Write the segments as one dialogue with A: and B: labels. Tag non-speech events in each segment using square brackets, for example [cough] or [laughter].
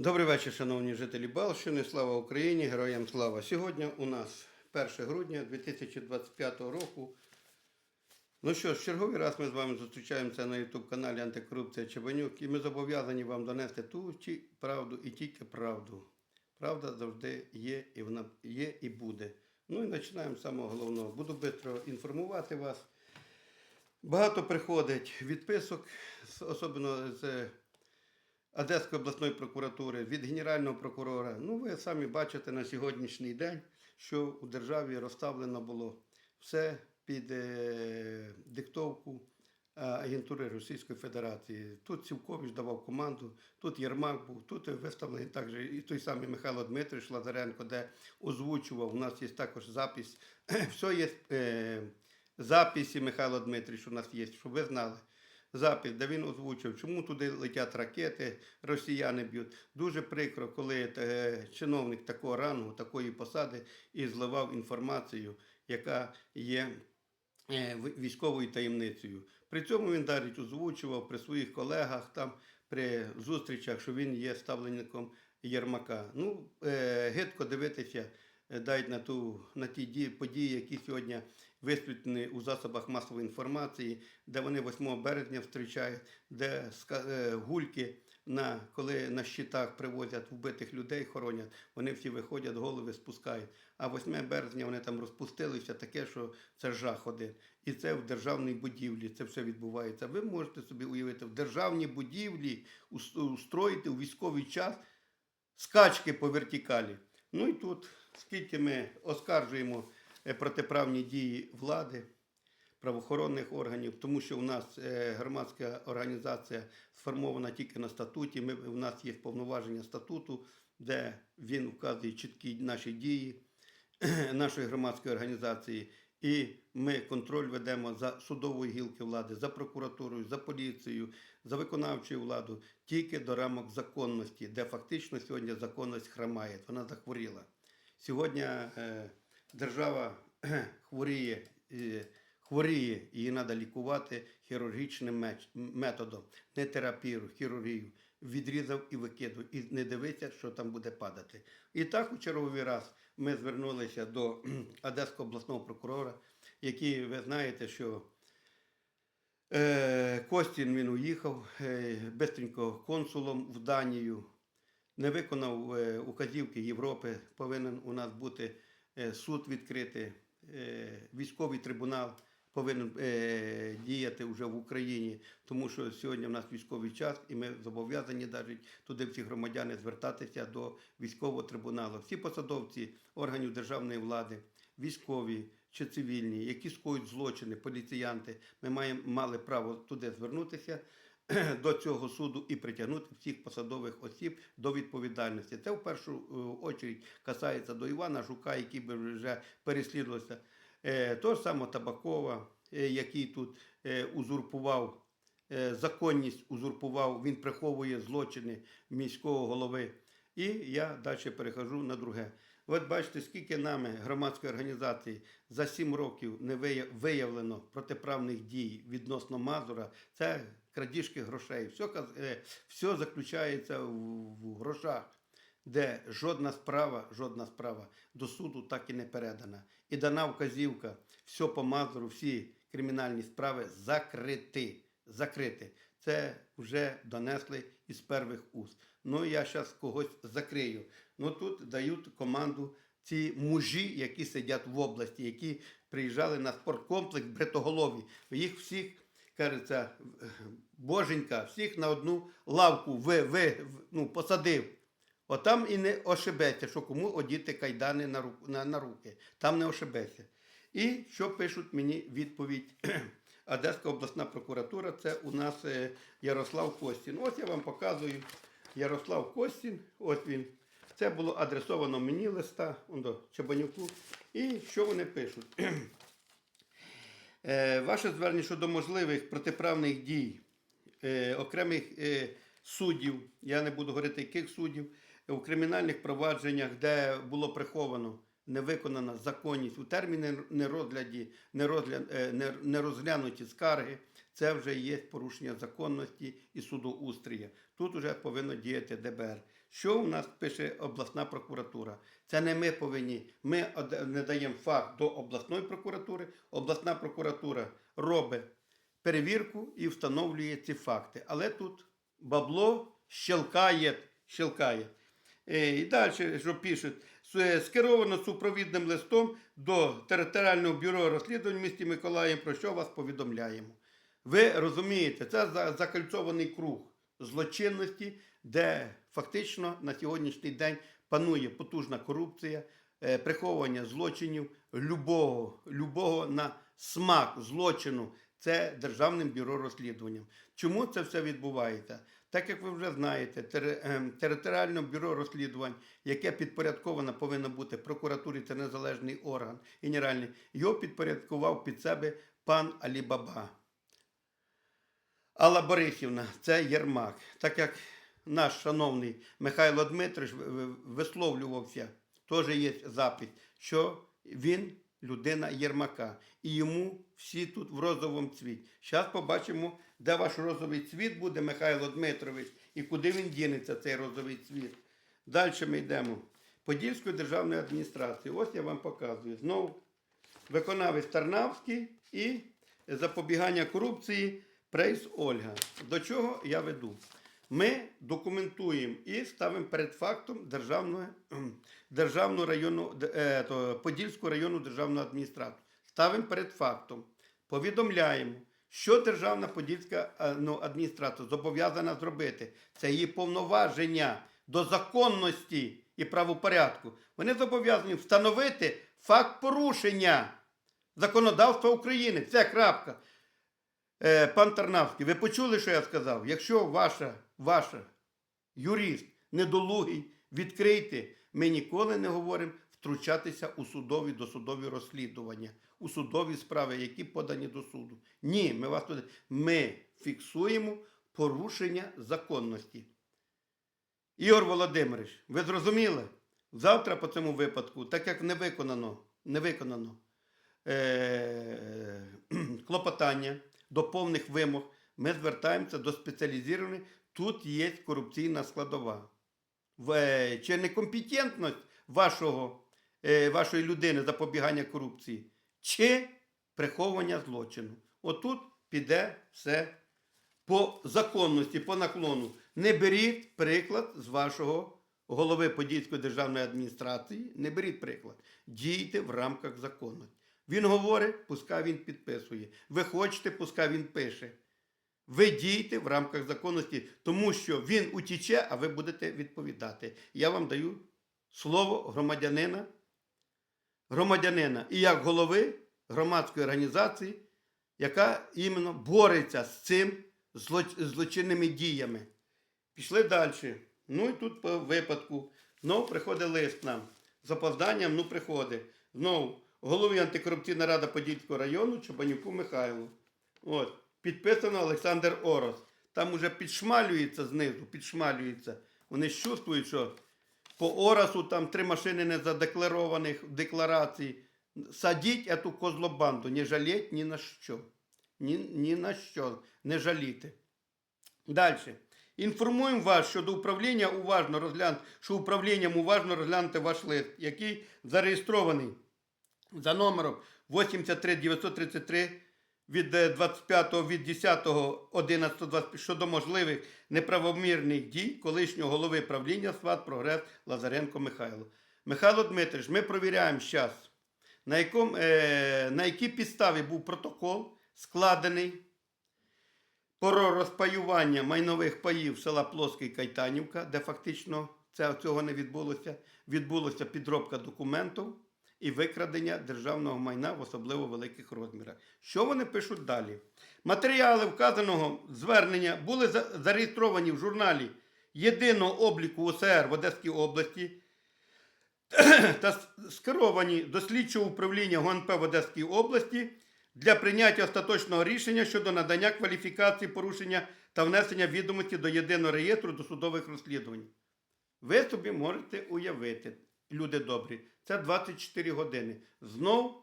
A: Добрий вечір, шановні жителі Балщини. Слава Україні! Героям слава! Сьогодні у нас 1 грудня 2025 року. Ну що ж, черговий раз ми з вами зустрічаємося на YouTube каналі Антикорупція Чебанюк, і ми зобов'язані вам донести ту правду і тільки правду. Правда завжди є і вона є і буде. Ну і починаємо з самого головного. Буду швидко інформувати вас. Багато приходить відписок, особливо з Одеської обласної прокуратури, від Генерального прокурора. Ну, ви самі бачите на сьогоднішній день, що у державі розставлено було все під е, диктовку е, агентури Російської Федерації. Тут Сівкович давав команду, тут Єрмак був, тут виставлений також і той самий Михайло Дмитрович Лазаренко, де озвучував. У нас є також запис. [clears throat] Все є е, записи Михайло Дмитрович, у нас є, щоб ви знали запис, де він озвучив, чому туди летять ракети, росіяни б'ють. Дуже прикро, коли е, чиновник такого рангу, такої посади і зливав інформацію, яка є е, військовою таємницею. При цьому він навіть озвучував при своїх колегах там при зустрічах, що він є ставленником Єрмака. Ну, е, гидко дивитися навіть на ту на ті дії, події, які сьогодні висвітлені у засобах масової інформації, де вони 8 березня зустрічають, де е, гульки на коли на щитах привозять вбитих людей, хоронять, вони всі виходять, голови спускають. А 8 березня вони там розпустилися, таке, що це жах один. І це в державній будівлі це все відбувається. Ви можете собі уявити, в державній будівлі устроїти у військовий час скачки по вертикалі. Ну і тут, скільки ми оскаржуємо протиправні дії влади, правоохоронних органів, тому що у нас е, громадська організація сформована тільки на статуті. Ми, у нас є повноваження статуту, де він вказує чіткі наші дії [clears throat] нашої громадської організації. І ми контроль ведемо за судовою гілки влади, за прокуратурою, за поліцією, за виконавчою владою, тільки до рамок законності, де фактично сьогодні законність хромає, вона захворіла. Сьогодні е, держава [clears throat] хворіє, хворіє, її треба лікувати хірургічним методом, не терапію, хірургію. Відрізав і викидав, і не дивиться, що там буде падати. І так у черговий раз ми звернулися до [clears throat] Одеського обласного прокурора, який, ви знаєте, що е, Костін він уїхав е, бистренько консулом в Данію, не виконав е, указівки Європи, повинен у нас бути суд відкритий, е, військовий трибунал повинен е, діяти вже в Україні, тому що сьогодні в нас військовий час, і ми зобов'язані навіть туди всі громадяни звертатися до військового трибуналу. Всі посадовці органів державної влади, військові чи цивільні, які скоюють злочини, поліціянти, ми маємо мали право туди звернутися [clears throat] до цього суду і притягнути всіх посадових осіб до відповідальності. Це в першу е, очередь касається до Івана Жука, який би вже переслідувався. Е, Того ж самого Табакова, е, який тут узурпував законність, узурпував, він приховує злочини міського голови. І я далі перехожу на друге. От бачите, скільки нами громадської організації за сім років не виявлено протиправних дій відносно Мазура. Це крадіжки грошей. Все, все заключається в, грошах, де жодна справа, жодна справа до суду так і не передана. І дана вказівка, все по Мазуру, всі кримінальні справи закрити. Закрити. Це вже донесли із перших уст. Ну я зараз когось закрию. Ну тут дають команду ці мужі, які сидять в області, які приїжджали на спорткомплекс Бретоголові. Їх всіх, кажеться, боженька, всіх на одну лавку ви, ви, ну, посадив. Отам і не ошибеться, що кому одіти кайдани на, ру- на, на руки. Там не ошибеться. І що пишуть мені відповідь? [clears throat] Одеська обласна прокуратура, це у нас е, Ярослав Костін. Ось я вам показую Ярослав Костін. От він. Це було адресовано мені листа Чабанюку. І що вони пишуть? [clears throat] Е, Ваше звернення щодо можливих протиправних дій е, окремих е, суддів, я не буду говорити, яких суддів, у кримінальних провадженнях, де було приховано, не виконана законність у терміни нерозгляді, не- нерозглянуті скарги. Це вже є порушення законності і судоустрія. Тут вже повинно діяти ДБР. Що у нас пише обласна прокуратура? Це не ми повинні. Ми не даємо факт до обласної прокуратури. Обласна прокуратура робить перевірку і встановлює ці факти. Але тут бабло щелкає, щелкає. Е, І далі, що пишуть, скеровано супровідним листом до територіального бюро розслідувань в місті Миколаїв, про що вас повідомляємо. Ви розумієте, це за- закольцований круг злочинності, де фактично на сьогоднішній день панує потужна корупція, е, приховування злочинів, любого, любого на смак злочину. Це Державним бюро розслідуванням. Чому це все відбувається? Так як ви вже знаєте, ем, територіальне бюро розслідувань, яке підпорядковано повинно бути прокуратурі, це незалежний орган генеральний, його підпорядкував під себе пан Алібаба. Алла Борисівна, це Єрмак. Так як наш шановний Михайло в- висловлювався, теж є запит, що він людина Єрмака. І йому всі тут в розовому цвіті. Зараз побачимо, де ваш розовий цвіт буде, Михайло Дмитрович, і куди він дінеться, цей розовий цвіт. Далі ми йдемо. Подільської державної адміністрації. Ось я вам показую. Знову виконавець Тарнавський і запобігання корупції Прейс Ольга. До чого я веду? Ми документуємо і ставимо перед фактом державну, державну районну, Подільську районну державну адміністрацію. Ставимо перед фактом, повідомляємо, що Державна Подільська е, ну, адміністрація зобов'язана зробити. Це її повноваження до законності і правопорядку. Вони зобов'язані встановити факт порушення законодавства України. Це крапка. Е, пан Тарнавський, ви почули, що я сказав? Якщо ваша, ваша юрист недолугий, відкрийте, ми ніколи не говоримо втручатися у судові досудові розслідування, у судові справи, які подані до суду. Ні, ми вас туди. Ми фіксуємо порушення законності. Ігор Володимирович, ви зрозуміли? Завтра по цьому випадку, так як не виконано, не виконано е- [clears throat] клопотання до повних вимог, ми звертаємося до спеціалізованих. Тут є корупційна складова. Е, Чи некомпетентність вашого, е, вашої людини запобігання корупції, чи приховування злочину. Отут піде все по законності, по наклону. Не беріть приклад з вашого голови Подільської державної адміністрації. Не беріть приклад. Дійте в рамках закону. Він говорить, пускай він підписує. Ви хочете, пускай він пише. Ви дійте в рамках законності, тому що він утіче, а ви будете відповідати. Я вам даю слово громадянина, громадянина і як голови громадської організації, яка іменно бореться з цим злоч- злочинними діями. Пішли далі. Ну і тут по випадку знову приходить лист нам. З опозданням ну приходить. Знову голові антикорупційна рада Подільського району Чабанюку Михайлу. От, підписано Олександр Орос. Там уже підшмалюється знизу, підшмалюється. Вони ж чувствують, що по Оросу там три машини незадекларованих в декларації. Садіть эту козлобанду, не жаліть ні на що. Ні, ні на що не жаліти. Далі. Інформуємо вас, що до управління уважно розглянути, що управлінням уважно розглянути ваш лист, який зареєстрований за номером 83933 від е, 25 від 10 11 щодо можливих неправомірних дій колишнього голови правління СВАТ Прогрес Лазаренко Михайло. Михайло Дмитрович, ми провіряємо зараз, на, якому, е, на якій підставі був протокол складений про розпаювання майнових паїв села Плоский Кайтанівка, де фактично це, цього не відбулося. Відбулося підробка документів і викрадення державного майна в особливо великих розмірах. Що вони пишуть далі? Матеріали вказаного звернення були зареєстровані в журналі єдиного обліку УСР в Одеській області та скеровані до слідчого управління ГУНП в Одеській області для прийняття остаточного рішення щодо надання кваліфікації порушення та внесення відомості до єдиного реєстру досудових розслідувань. Ви собі можете уявити, люди добрі, це 24 години. Знов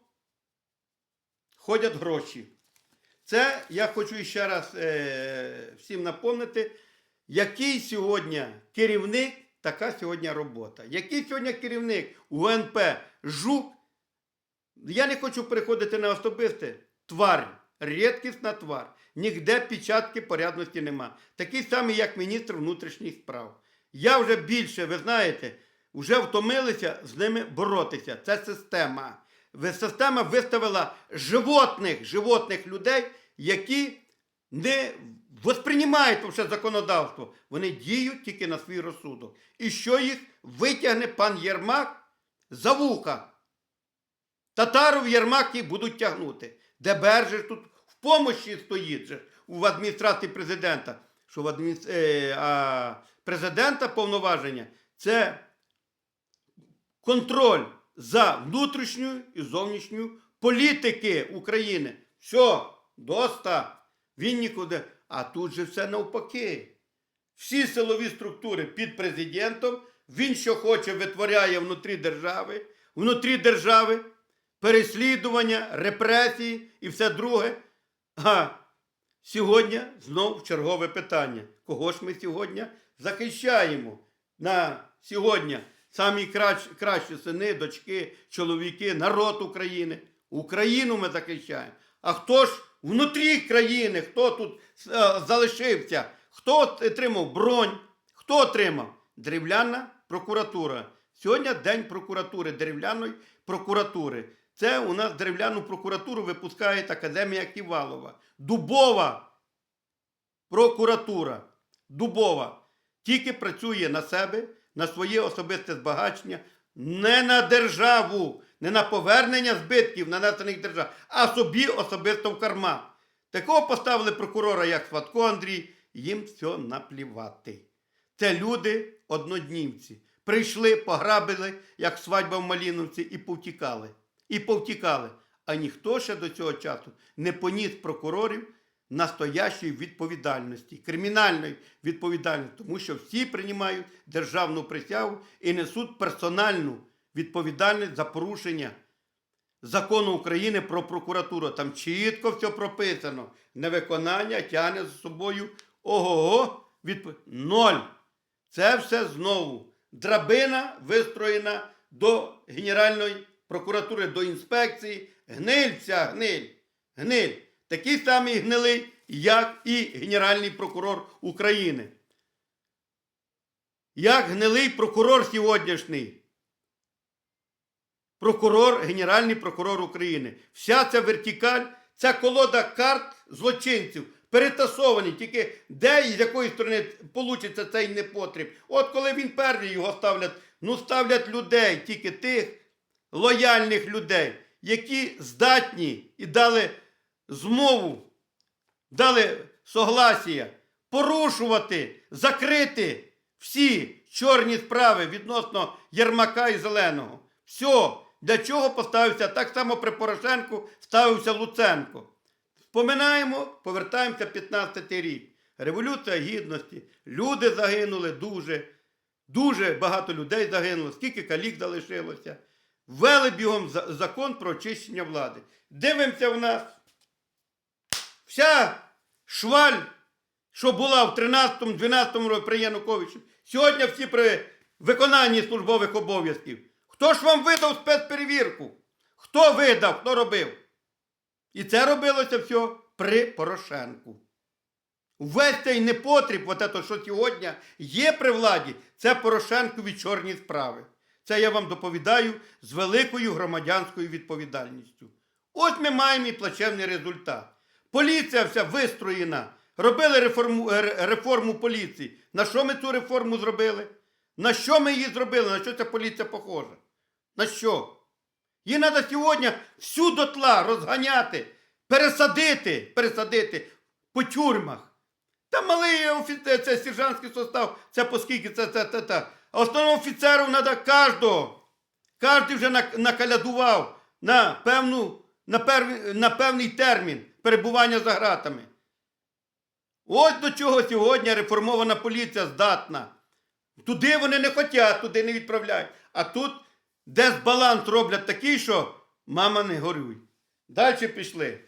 A: ходять гроші. Це я хочу ще раз е, всім напомнити, який сьогодні керівник, така сьогодні робота. Який сьогодні керівник УНП Жук, я не хочу переходити на особисте. Тварь, рідкісна тварь. Ніде печатки порядності нема. Такий самий, як міністр внутрішніх справ. Я вже більше, ви знаєте, вже втомилися з ними боротися. Це система. Система виставила животних, животних людей, які не восприймають вообще законодавство. Вони діють тільки на свій розсудок. І що їх витягне пан Єрмак за вуха? Татаров Єрмак їх будуть тягнути. ДБР же тут в помощі стоїть же в адміністрації президента. Що в адміністр... е, президента повноваження це контроль за внутрішньою і зовнішньою політики України. Все, доста. Він нікуди. А тут же все навпаки. Всі силові структури під президентом, він що хоче, витворяє внутрі держави, внутрі держави переслідування, репресії і все друге. А сьогодні знов чергове питання. Кого ж ми сьогодні захищаємо? На сьогодні самі кращі, кращі сини, дочки, чоловіки, народ України. Україну ми захищаємо. А хто ж внутрі країни, хто тут е, залишився, хто отримав бронь, хто отримав? Дерев'яна прокуратура. Сьогодні день прокуратури, дерев'яної прокуратури. Це у нас дерев'яну прокуратуру випускає Академія Ківалова. Дубова прокуратура. Дубова. Тільки працює на себе, на своє особисте збагачення, не на державу, не на повернення збитків нанесених держав, а собі особисто в карман. Такого поставили прокурора, як Сватко Андрій, їм все наплівати. Це люди одноднівці. Прийшли, пограбили, як свадьба в Маліновці, і повтікали. І повтікали. А ніхто ще до цього часу не поніс прокурорів настоящої відповідальності, кримінальної відповідальності, тому що всі приймають державну присягу і несуть персональну відповідальність за порушення закону України про прокуратуру. Там чітко все прописано. Невиконання тягне за собою ого-го відп... ноль. Це все знову. Драбина вистроєна до Генеральної прокуратури, до інспекції. Гниль ця гниль. Гниль. Такий самий гнилий, як і Генеральний прокурор України. Як гнилий прокурор сьогоднішній. Прокурор, Генеральний прокурор України. Вся ця вертикаль, ця колода карт злочинців перетасовані, тільки де і з якої сторони получиться цей непотріб. От коли він перший його ставлять, ну ставлять людей, тільки тих лояльних людей, які здатні і дали змову, дали согласія порушувати, закрити всі чорні справи відносно Єрмака і Зеленого. Все. Для чого поставився так само при Порошенку ставився Луценко. Вспоминаємо, повертаємося 15-й рік. Революція гідності. Люди загинули дуже, дуже багато людей загинуло, скільки калік залишилося. Ввели бігом закон про очищення влади. Дивимося в нас. Вся шваль, що була в 13-12 році при Януковичу, сьогодні всі при виконанні службових обов'язків. Хто ж вам видав спецперевірку? Хто видав, хто робив? І це робилося все при Порошенку. Весь цей непотріб, от це, що сьогодні є при владі, це Порошенкові чорні справи. Це я вам доповідаю з великою громадянською відповідальністю. Ось ми маємо і плачевний результат. Поліція вся вистроєна. Робили реформу, реформу поліції. На що ми цю реформу зробили? На що ми її зробили? На що ця поліція похожа? На що? Її треба сьогодні всю дотла розганяти, пересадити, пересадити по тюрмах. Та малий офіцер, це сержантський состав, це поскільки це, це, це, це. А основному офіцеру треба кожного. Кожен вже накалядував на, певну, на, пер, на певний термін перебування за ґратами. Ось до чого сьогодні реформована поліція здатна. Туди вони не хочуть, туди не відправляють. А тут дезбаланс роблять такий, що мама не горюй. Далі пішли.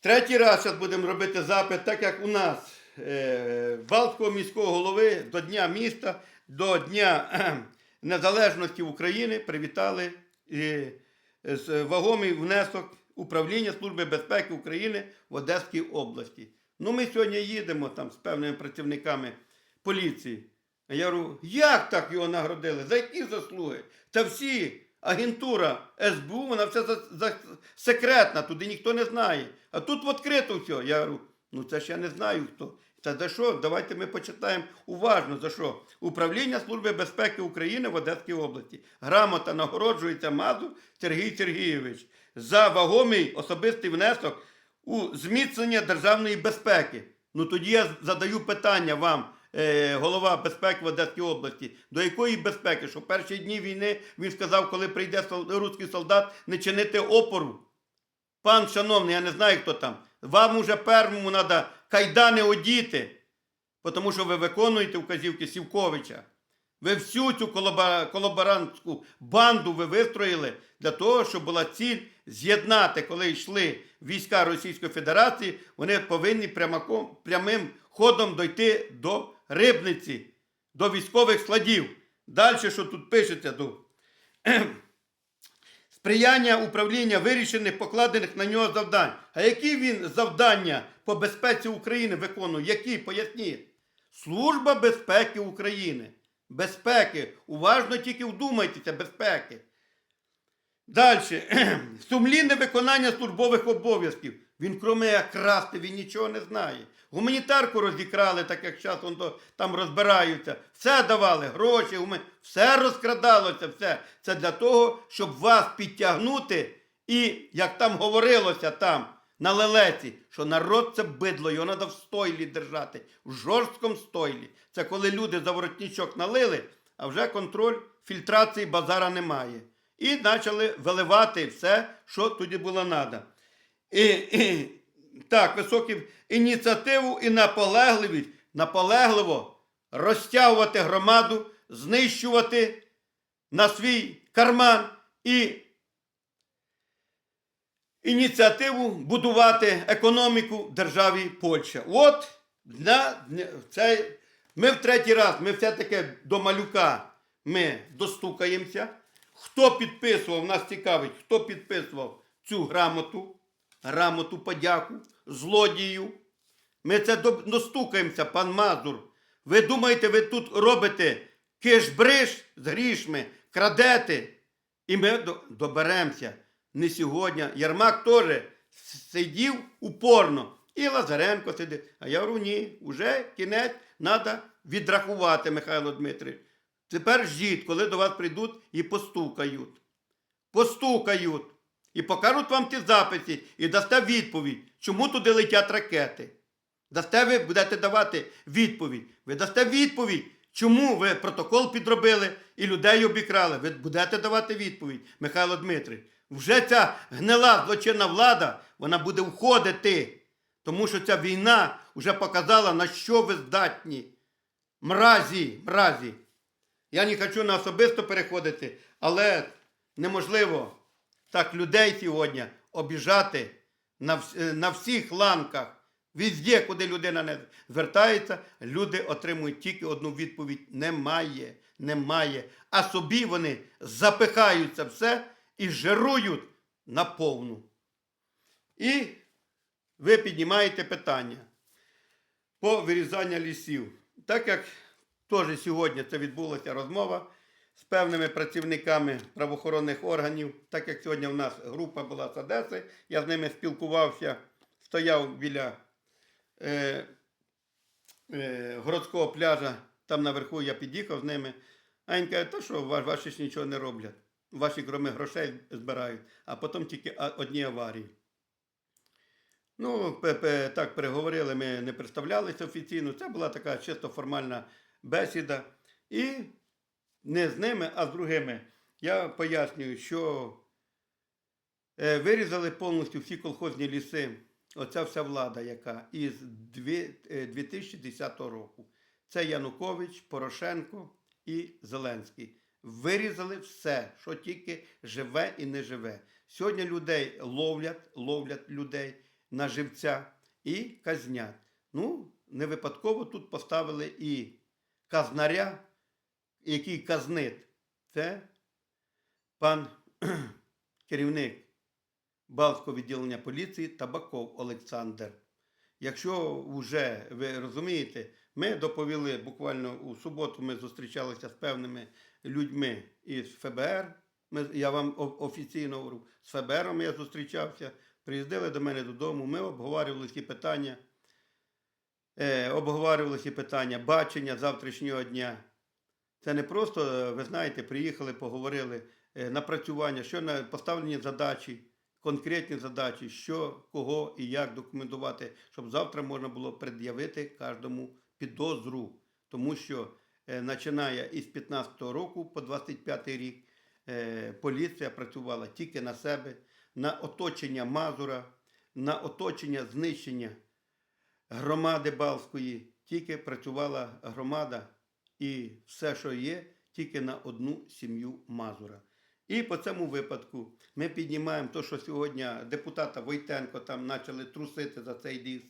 A: Третій раз зараз будемо робити запит, так як у нас е, Балтського міського голови до Дня міста, до Дня кхем, Незалежності України привітали е, з вагомий внесок управління Служби безпеки України в Одеській області. Ну, ми сьогодні їдемо там з певними працівниками поліції. А я говорю, як так його нагородили? За які заслуги? Це всі агентура СБУ, вона все за, за, секретна, туди ніхто не знає. А тут відкрито все. Я говорю, ну це ж я не знаю хто. Це за що? Давайте ми почитаємо уважно за що. Управління Служби безпеки України в Одеській області. Грамота нагороджується Мазур Сергій Сергійович за вагомий особистий внесок у зміцнення державної безпеки. Ну тоді я задаю питання вам, е, голова безпеки в Одеській області. До якої безпеки? Що в перші дні війни він сказав, коли прийде руський солдат, не чинити опору. Пан шановний, я не знаю, хто там. Вам уже першому треба кайдани одіти, тому що ви виконуєте вказівки Сівковича. Ви всю цю колаборантську банду ви вистроїли для того, щоб була ціль з'єднати, коли йшли війська Російської Федерації, вони повинні прямаком, прямим ходом дойти до рибниці, до військових складів. Далі, що тут пишеться, до [clears throat] сприяння управління вирішених покладених на нього завдань. А які він завдання по безпеці України виконує? Які? Поясніть. Служба безпеки України. Безпеки. Уважно тільки вдумайтеся, безпеки. Далі. [clears throat] Сумлінне виконання службових обов'язків. Він, кроме як красти, він нічого не знає. Гуманітарку розікрали, так як зараз там розбираються. Все давали, гроші, гума- все розкрадалося, все. Це для того, щоб вас підтягнути і, як там говорилося там, на лелеці, що народ це бидло, його треба в стойлі держати, в жорсткому стойлі. Це коли люди за воротничок налили, а вже контроль фільтрації базара немає. І почали виливати все, що тоді було треба. І, і, так, високу ініціативу і наполегливість, наполегливо розтягувати громаду, знищувати на свій карман і ініціативу будувати економіку державі Польща. От на, це, ми в третій раз, ми все-таки до малюка ми достукаємося. Хто підписував, нас цікавить, хто підписував цю грамоту, грамоту подяку, злодію. Ми це достукаємося, пан Мазур. Ви думаєте, ви тут робите киш-бриш з грішми, крадете, і ми доберемося. Не сьогодні. Ярмак теж сидів упорно. І Лазаренко сидить. А я говорю, ні, вже кінець треба відрахувати, Михайло Дмитрович. Тепер ждіть, коли до вас прийдуть і постукають. Постукають. І покажуть вам ті записи і дасте відповідь, чому туди летять ракети. Дасте ви будете давати відповідь. Ви дасте відповідь, чому ви протокол підробили і людей обікрали. Ви будете давати відповідь, Михайло Дмитрович. Вже ця гнила злочинна влада, вона буде входити. Тому що ця війна вже показала, на що ви здатні. Мразі, мразі. Я не хочу на особисто переходити, але неможливо так людей сьогодні обіжати на, е, на всіх ланках. Везде, куди людина не звертається, люди отримують тільки одну відповідь: немає, немає. А собі вони запихаються все і жирують наповну. І ви піднімаєте питання по вирізанню лісів. Так як теж сьогодні це відбулася розмова з певними працівниками правоохоронних органів, так як сьогодні в нас група була з Одеси, я з ними спілкувався, стояв біля е, е, городського пляжа, там наверху я під'їхав з ними. А він каже, то що, ваші ж нічого не роблять. Ваші кроме грошей збирають, а потім тільки одні аварії. Ну, так переговорили, ми не представлялися офіційно. Це була така чисто формальна бесіда. І не з ними, а з другими. Я пояснюю, що е, вирізали повністю всі колхозні ліси. Оця вся влада, яка із е, 2010 року. Це Янукович, Порошенко і Зеленський. Вирізали все, що тільки живе і не живе. Сьогодні людей ловлять, ловлять людей, на живця і казнять. Ну, не випадково тут поставили і казнаря, який казнить. Це пан [clears throat] керівник Балтського відділення поліції Табаков Олександр. Якщо вже ви розумієте, ми доповіли буквально у суботу. Ми зустрічалися з певними людьми із ФБР. Ми, я вам офіційно говорю, з ФБРом я зустрічався. Приїздили до мене додому. Ми обговорювали ці питання. Е, обговорювали ці питання бачення завтрашнього дня. Це не просто, е, ви знаєте, приїхали, поговорили, е, напрацювання, що на поставлені задачі, конкретні задачі, що, кого і як документувати, щоб завтра можна було пред'явити кожному підозру. Тому що починає із 15-го року по 25-й рік поліція працювала тільки на себе, на оточення Мазура, на оточення знищення громади Балської, тільки працювала громада і все, що є, тільки на одну сім'ю Мазура. І по цьому випадку ми піднімаємо те, що сьогодні депутата Войтенко там почали трусити за цей ліс.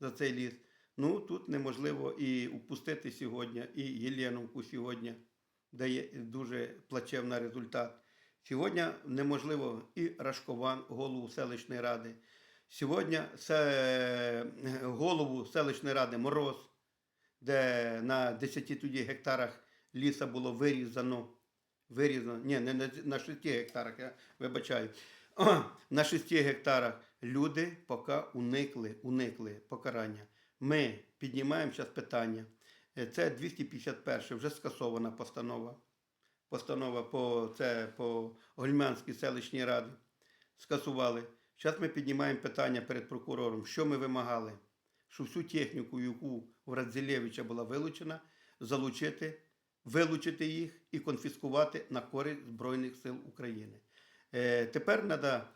A: За цей ліс. Ну тут неможливо і упустити сьогодні, і Єленовку сьогодні дає дуже плачевний результат. Сьогодні неможливо і Рашкован, голову селищної ради. Сьогодні голову селищної ради Мороз, де на 10 тоді гектарах ліса було вирізано. Вирізано, ні, не на, на 6 гектарах, я вибачаю. О, на 6 гектарах люди поки уникли, уникли покарання. Ми піднімаємо зараз питання. Е, Це 251 вже скасована постанова. Постанова по, це, по Гольмянській селищній раді. Скасували. Зараз ми піднімаємо питання перед прокурором, що ми вимагали, що всю техніку, яку у Радзілєвича була вилучена, залучити, вилучити їх і конфіскувати на користь Збройних сил України. Е, тепер треба,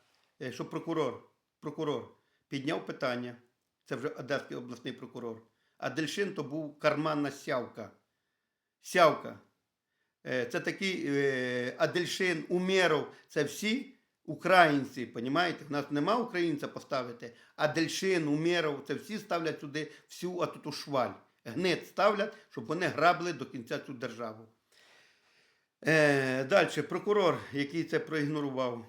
A: щоб прокурор, прокурор підняв питання, це вже Одеський обласний прокурор, а Дельшин то був карманна сявка. Сявка. Е, Це такий е, Адельшин, Умєров, це всі українці, понімаєте? У нас нема українця поставити, Адельшин, Умєров, це всі ставлять сюди всю атуту шваль. Гнит ставлять, щоб вони грабли до кінця цю державу. Е, Далі, прокурор, який це проігнорував,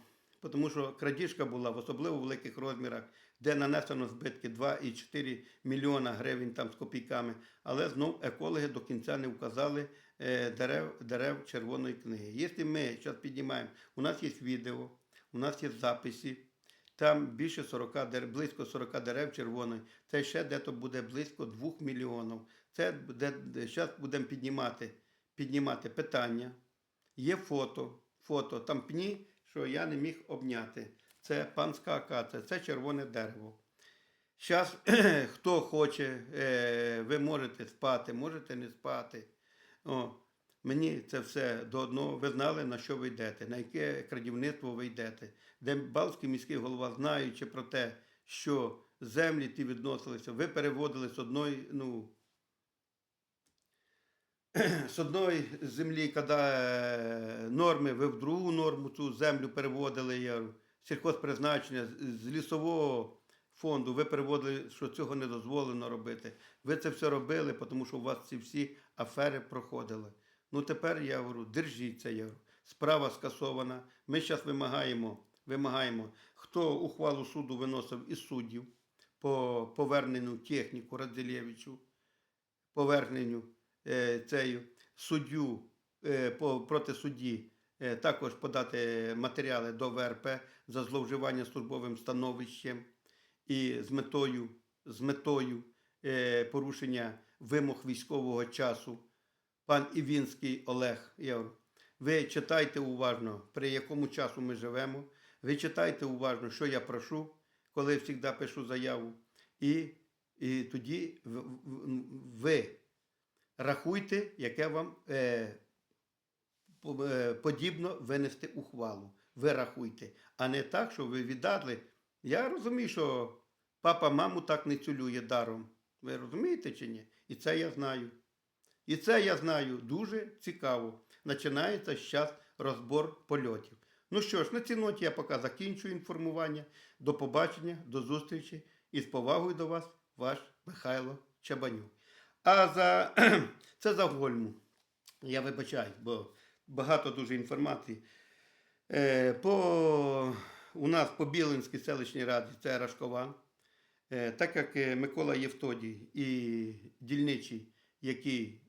A: тому що крадіжка була в особливо великих розмірах, де нанесено збитки 2,4 мільйона гривень там з копійками, але знов екологи до кінця не вказали е, дерев, дерев червоної книги. Якщо ми зараз піднімаємо, у нас є відео, у нас є записи, там більше 40 дерев, близько 40 дерев червоної, це ще дето буде близько 2 мільйонів. Це де, зараз будемо піднімати, піднімати питання. Є фото, фото, там пні, що я не міг обняти. Це панська акація, це червоне дерево. Зараз, [clears throat] хто хоче, е, ви можете спати, можете не спати. О, мені це все до одного. Ви знали, на що ви йдете, на яке крадівництво ви йдете. Де Балтський міський голова, знаючи про те, що землі ті відносилися, ви переводили з одної, ну, [clears throat] з одної землі, коли е, норми, ви в другу норму цю землю переводили, сільхозпризначення, з лісового фонду, ви переводили, що цього не дозволено робити. Ви це все робили, тому що у вас ці всі афери проходили. Ну тепер я говорю, держіться, я. Справа скасована. Ми зараз вимагаємо, вимагаємо, хто ухвалу суду виносив із суддів по поверненню техніку Радзилєвичу, поверненню е, цею суддю е, по, проти судді е, також подати матеріали до ВРП за зловживання службовим становищем і з метою, з метою е, порушення вимог військового часу. Пан Івінський Олег, говорю, ви читайте уважно, при якому часу ми живемо. Ви читайте уважно, що я прошу, коли завжди пишу заяву. І, і тоді ви рахуйте, яке вам е, е, подібно винести ухвалу. Ви рахуйте. А не так, що ви віддали. Я розумію, що папа маму так не цілює даром. Ви розумієте чи ні? І це я знаю. І це я знаю дуже цікаво. Починається зараз розбор польотів. Ну що ж, на цій ноті я поки закінчую інформування. До побачення, до зустрічі І з повагою до вас, ваш Михайло Чабанюк. А за [clears throat] це за Гольму. Я вибачаю, бо багато дуже інформації. Е, по, у нас по Білинській селищній раді це Рашкован. Е, так як е, Микола Євтодій і дільничий, який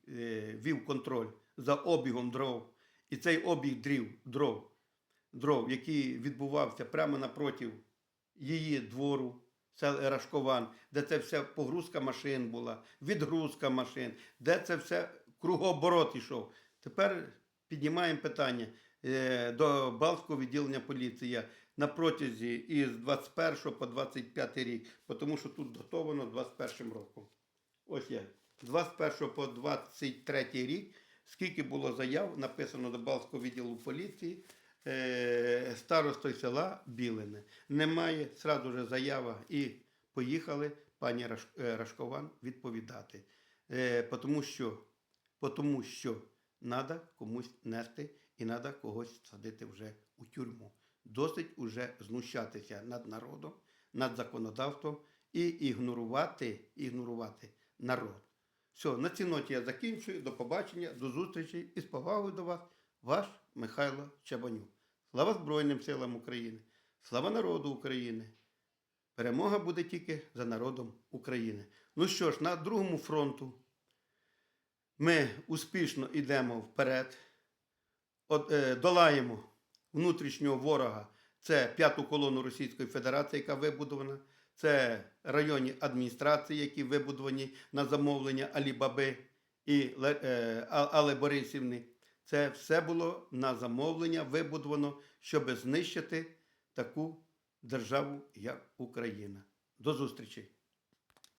A: вів контроль за обігом дров, і цей обіг дрів, дров, дров, який відбувався прямо напроти її двору, це Рашкован, де це все погрузка машин була, відгрузка машин, де це все кругооборот йшов. Тепер піднімаємо питання е, до Балтського відділення поліції на протязі із 21 по 25 рік, тому що тут датовано 21 роком. Ось я. З 21 по 23 рік, скільки було заяв, написано до Балтського відділу поліції, е, старостою села Білине. Немає, сразу же заява і поїхали пані Раш, е, Рашкован відповідати. Е, тому що, тому що треба комусь нести і треба когось садити вже у тюрму. Досить уже знущатися над народом, над законодавством і ігнорувати, ігнорувати народ. Все, на цій ноті я закінчую. До побачення, до зустрічі і з повагою до вас, ваш Михайло Чабанюк. Слава Збройним силам України! Слава народу України! Перемога буде тільки за народом України. Ну що ж, на другому фронту ми успішно йдемо вперед, От, е, долаємо внутрішнього ворога. Це п'яту колону Російської Федерації, яка вибудована. Це районні адміністрації, які вибудовані на замовлення Алібаби і е, Алли Борисівни. Це все було на замовлення вибудовано, щоб знищити таку державу, як Україна. До зустрічі!